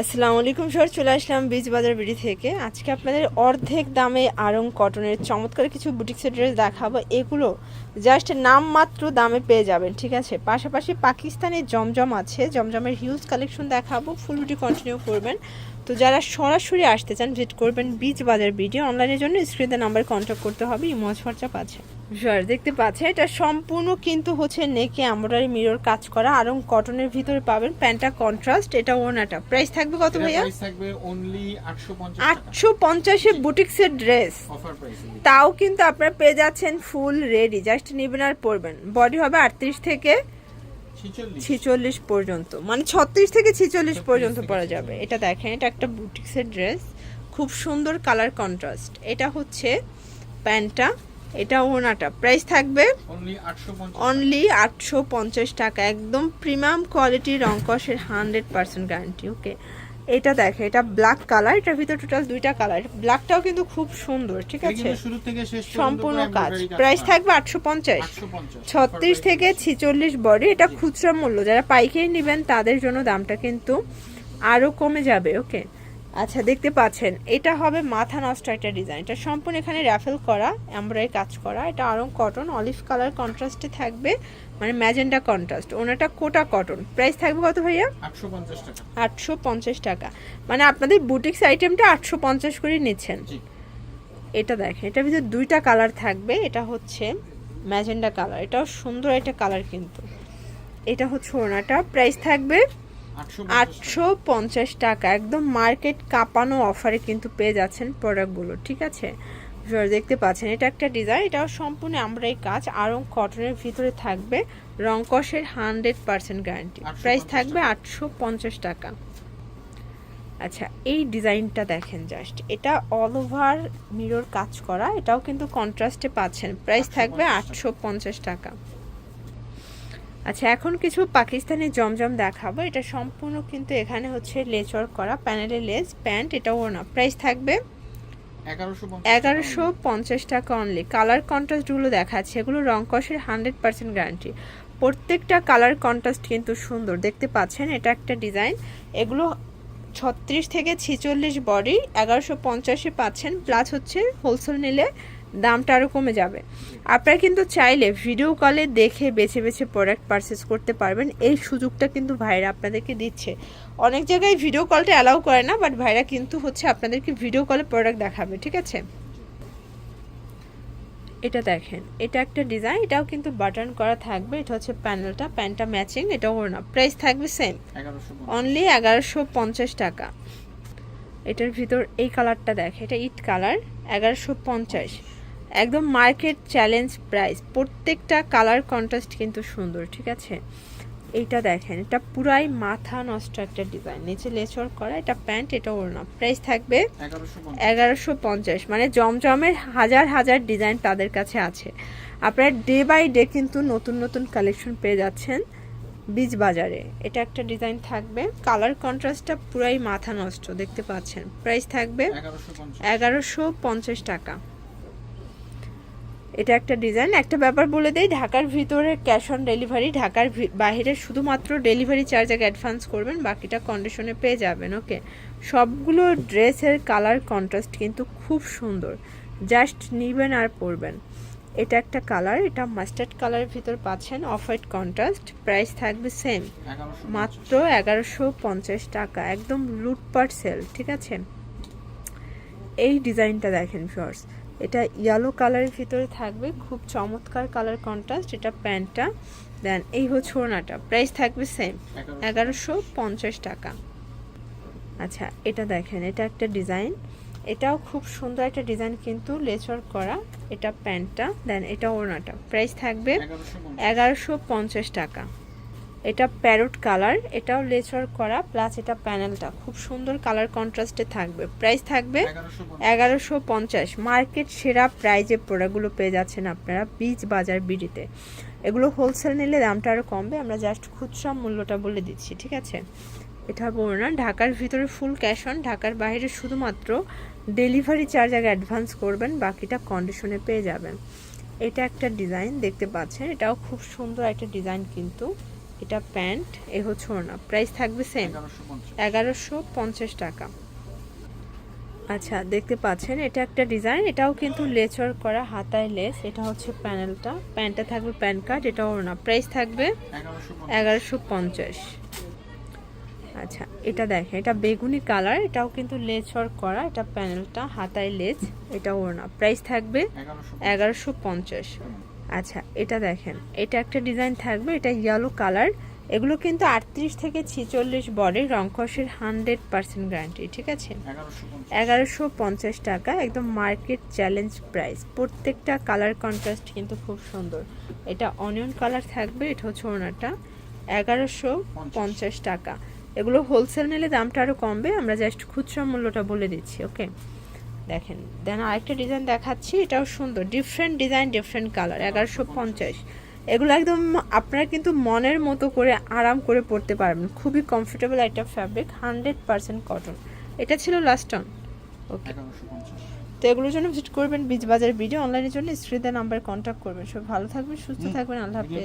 আসসালামু আলাইকুম সর, চলে আসলাম বীজ বাজার বিড়ি থেকে। আজকে আপনাদের অর্ধেক দামে আরং কটনের চমৎকার কিছু বুটিক ড্রেস দেখাবো। এগুলো জাস্ট নামমাত্র দামে পেয়ে যাবেন, ঠিক আছে? পাশাপাশি পাকিস্তানের জমজম আছে, জমজমের হিউজ কালেকশন দেখাবো। ফুল বুটি কন্টিনিউ করবেন। তো যারা সরাসরি আসতে চান ভিজিট করবেন বীজ বাজার ভিডিও অনলাইনের জন্য স্ক্রিনে নাম্বার কন্ট্যাক্ট করতে হবে ইমোজ পাচ্ছে স্যার দেখতে পাচ্ছেন এটা সম্পূর্ণ কিন্তু হচ্ছে নেকে এমব্রয়ডারি মিরর কাজ করা আরং কটনের ভিতরে পাবেন। প্যান্টটা কন্ট্রাস্ট এটা ওনাটা। প্রাইস থাকবে কত ভাইয়া? প্রাইস থাকবে অনলি 850 টাকা। আটশো পঞ্চাশে বুটিক্সের ড্রেস অফার প্রাইসে তাও কিন্তু আপনারা পেয়ে যাচ্ছেন ফুল রেডি জাস্ট নেবেন আর পরবেন। বডি হবে আটত্রিশ থেকে 46 ছিচল্লিশ। পর্যন্ত। মানে ছত্রিশ থেকে ছিচল্লিশ পর্যন্ত পরা যাবে। এটা দেখেন এটা একটা বুটিক্সের ড্রেস। খুব সুন্দর কালার কন্ট্রাস্ট। এটা হচ্ছে প্যান্টটা। এটা ওনাটা। প্রাইস থাকবে অনলি আটশো পঞ্চাশ। টাকা। একদম প্রিমিয়াম কোয়ালিটির রঙ্কসের হান্ড্রেড পার্সেন্ট গ্যারান্টি ওকে? এটা দেখে এটা ব্ল্যাক কালার এটার ভিতরে টোটাল দুইটা কালার ব্ল্যাকটাও কিন্তু খুব সুন্দর ঠিক আছে? শুরু থেকে শেষ সম্পূর্ণ কাজ। প্রাইস থাকবে আটশো পঞ্চাশ। ছত্রিশ থেকে ছিচল্লিশ বডি এটা খুচরা মূল্য। যারা পাইকারি নেবেন তাদের জন্য দামটা কিন্তু আরও কমে যাবে ওকে আচ্ছা দেখতে পাচ্ছেন এটা হবে মাথা নষ্ট একটা ডিজাইন এটা সম্পূর্ণ এখানে র্যাফেল করা এমব্রয়ডারি কাজ করা। এটা আরও কটন অলিভ কালার কন্ট্রাস্টে থাকবে মানে ম্যাজেন্ডা কন্ট্রাস্ট ওনাটা কোটা কটন প্রাইস থাকবে কত ভাইয়া? আটশো পঞ্চাশ টাকা। মানে আপনাদের বুটিক্স আইটেমটা আটশো পঞ্চাশ করে নিচ্ছেন। এটা দেখেন এটার ভিতরে দুইটা কালার থাকবে। এটা হচ্ছে ম্যাজেন্ডা কালার এটাও সুন্দর একটা কালার কিন্তু। এটা হচ্ছে ওনাটা। প্রাইস থাকবে 850 আটশো পঞ্চাশ টাকা। একদম মার্কেট কাঁপানো অফারে কিন্তু পেয়ে যাচ্ছেন প্রোডাক্টগুলো ঠিক আছে? আপনারা দেখতে পাচ্ছেন এটা একটা ডিজাইন এটাও সম্পূর্ণ আমরা এই কাজ আরং কটনের ভিতরে থাকবে রংকসের হান্ড্রেড পার্সেন্ট গ্যারান্টি। প্রাইস থাকবে আটশো পঞ্চাশ টাকা। আচ্ছা এই ডিজাইনটা দেখেন জাস্ট এটা অল ওভার মিরর কাজ করা এটাও কিন্তু কন্ট্রাস্টে পাচ্ছেন। প্রাইস থাকবে 850 আটশো পঞ্চাশ টাকা। আচ্ছা এখন কিছু পাকিস্তানি জমজম দেখাবো। এটা সম্পূর্ণ কিন্তু এখানে হচ্ছে লেচর করা প্যানেলের লেস প্যান্ট এটাও না প্রাইস থাকবে 1150 এগারোশো পঞ্চাশ টাকা অনলি কালার কন্ট্রাস্টগুলো দেখাচ্ছে এগুলো রংকসের হান্ড্রেড পার্সেন্ট গ্যারান্টি প্রত্যেকটা কালার কন্ট্রাস্ট কিন্তু সুন্দর দেখতে পাচ্ছেন? এটা একটা ডিজাইন এগুলো ছত্রিশ থেকে ছিচল্লিশ বডি এগারোশো পঞ্চাশে পাচ্ছেন। প্লাস হচ্ছে হোলসেল নিলে দামটা আরও কমে যাবে। আপনারা কিন্তু চাইলে ভিডিও কলে দেখে বেছে বেছে প্রোডাক্ট পারচেস করতে পারবেন। এই সুযোগটা কিন্তু ভাইরা আপনাদেরকে দিচ্ছে। অনেক জায়গায় ভিডিও কলটা অ্যালাউ করে না বাট ভাইরা কিন্তু হচ্ছে আপনাদেরকে ভিডিও কলে প্রোডাক্ট দেখাবে ঠিক আছে? এটা দেখেন এটা একটা ডিজাইন এটাও কিন্তু বাটন করা থাকবে। এটা হচ্ছে প্যানেলটা প্যান্টটা ম্যাচিং এটাও না প্রাইস থাকবে সেম অনলি এগারোশো পঞ্চাশ টাকা। এটার ভিতর এই কালারটা দেখে এটা ইট কালার এগারোশো পঞ্চাশ। একদম মার্কেট চ্যালেঞ্জ প্রাইস প্রত্যেকটা কালার কন্ট্রাস্ট কিন্তু সুন্দর ঠিক আছে? এইটা দেখেন এটা পুরাই মাথা নষ্ট একটা ডিজাইন নিচে লেচর করা এটা প্যান্ট এটা ওড়না। প্রাইস থাকবে এগারোশো পঞ্চাশ। মানে জমজমের হাজার হাজার ডিজাইন তাদের কাছে আছে। আপনারা ডে বাই ডে কিন্তু নতুন নতুন কালেকশন পেয়ে যাচ্ছেন বীজ বাজারে। এটা একটা ডিজাইন থাকবে। কালার কন্ট্রাস্টটা পুরাই মাথা নষ্ট দেখতে পাচ্ছেন। প্রাইস থাকবে এগারোশো পঞ্চাশ টাকা। এটা একটা ডিজাইন। একটা ব্যাপার বলে দেই ঢাকার ভিতরে ক্যাশ অন ডেলিভারি ঢাকার বাইরে শুধুমাত্র ডেলিভারি চার্জ আগে অ্যাডভান্স করবেন বাকিটা কন্ডিশনে পেয়ে যাবেন ওকে সবগুলো ড্রেসের কালার কন্ট্রাস্ট কিন্তু খুব সুন্দর। জাস্ট নিবেন আর পরবেন। এটা একটা কালার এটা মাস্টার্ড কালারের ভিতর পাচ্ছেন অফ হোয়াইট কন্ট্রাস্ট প্রাইস থাকবে সেম মাত্র এগারোশো পঞ্চাশ টাকা একদম লুটপাট সেল ঠিক আছে? এই ডিজাইনটা দেখেন ফিওর্স এটা ইয়েলো কালারের ভিতরে থাকবে খুব চমৎকার কালার কন্ট্রাস্ট এটা প্যান্টটা। দেন এই হচ্ছে ওনাটা প্রাইস থাকবে সেম 1150 এগারোশো পঞ্চাশ টাকা। আচ্ছা এটা দেখেন এটা একটা ডিজাইন এটাও খুব সুন্দর একটা ডিজাইন কিন্তু লেচর করা এটা প্যান্টটা দেন এটা ওনাটা প্রাইস থাকবে 1150 এগারোশো পঞ্চাশ টাকা। এটা প্যারোট কালার এটাও লেচর করা প্লাস এটা প্যানেলটা খুব সুন্দর কালার কন্ট্রাস্টে থাকবে। প্রাইস থাকবে এগারোশো পঞ্চাশ। মার্কেট সেরা প্রাইজে প্রোডাক্টগুলো পেয়ে যাচ্ছেন আপনারা বীজ বাজার বিডিতে। এগুলো হোলসেল নিলে দামটা আরও কমবে আমরা জাস্ট খুচরা মূল্যটা বলে দিচ্ছি ঠিক আছে? এটা বলব না ঢাকার ভিতরে ফুল ক্যাশ অন ঢাকার বাইরে শুধুমাত্র ডেলিভারি চার্জ আগে অ্যাডভান্স করবেন বাকিটা কন্ডিশনে পেয়ে যাবেন। এটা একটা ডিজাইন দেখতে পাচ্ছেন? এটাও খুব সুন্দর একটা ডিজাইন কিন্তু। এটা প্যান্ট এ হচ্ছে ওড়না। প্রাইস থাকবে সেম এগারোশো পঞ্চাশ। টাকা। আচ্ছা দেখতে পাচ্ছেন এটা একটা ডিজাইন এটাও কিন্তু লেচর করা হাতায় লেস এটা হচ্ছে প্যানেলটা। প্যান্টটা থাকবে প্যান কার্ড এটা ওড়না। প্রাইস থাকবে এগারোশো পঞ্চাশ। আচ্ছা এটা দেখেন এটা বেগুনি কালার এটাও কিন্তু লেচর করা এটা প্যানেলটা হাতায় লেজ এটা ওড়না। প্রাইস থাকবে এগারোশো পঞ্চাশ। আচ্ছা এটা দেখেন। এটা একটা ডিজাইন থাকবে এটা ইয়েলো কালার এগুলো কিন্তু আটত্রিশ থেকে ছিচল্লিশ বডি রংকসের হান্ড্রেড পার্সেন্ট গ্যারান্টি ঠিক আছে? এগারোশো পঞ্চাশ। টাকা একদম মার্কেট চ্যালেঞ্জ প্রাইস প্রত্যেকটা কালার কন্ট্রাস্ট কিন্তু খুব সুন্দর। এটা অনিয়ন কালার থাকবে এটা হচ্ছে ওনারটা এগারোশো পঞ্চাশ টাকা। এগুলো হোলসেল নিলে দামটা আরও কমবে আমরা জাস্ট খুচরা মূল্যটা বলে দিচ্ছি ওকে দেখেন দেন আরেকটা ডিজাইন দেখাচ্ছি এটাও সুন্দর ডিফারেন্ট ডিজাইন ডিফারেন্ট কালার এগারোশো পঞ্চাশ। এগুলো একদম আপনারা কিন্তু মনের মতো করে আরাম করে পরতে পারবেন খুবই কমফোর্টেবল একটা ফ্যাব্রিক হান্ড্রেড পার্সেন্ট কটন এটা ছিল লাস্ট অন ওকে তো এগুলোর জন্য ভিজিট করবেন বীজ বাজার ভিডিও অনলাইনের জন্য স্ক্রিনের নাম্বারে কন্ট্যাক্ট করবেন। সব ভালো থাকবেন সুস্থ থাকবেন আল্লাহ হাফেজ।